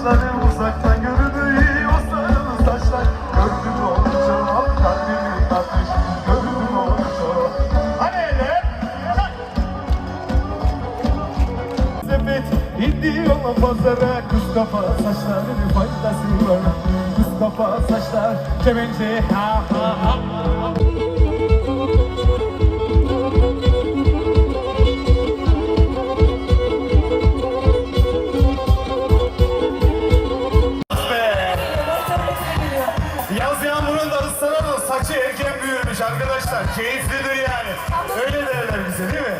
Saçları uzaktan görünüyor o sarılı saçlar. Gördüm olunca kalbimi atmış Gördüm olunca Hani öyle? Sepet indi yola pazara. Kız kafa saçların faydası var. Kız saçlar kemençe ha ha ha da ıslana da saçı erken büyürmüş arkadaşlar. Keyiflidir yani. Öyle derler bize değil mi?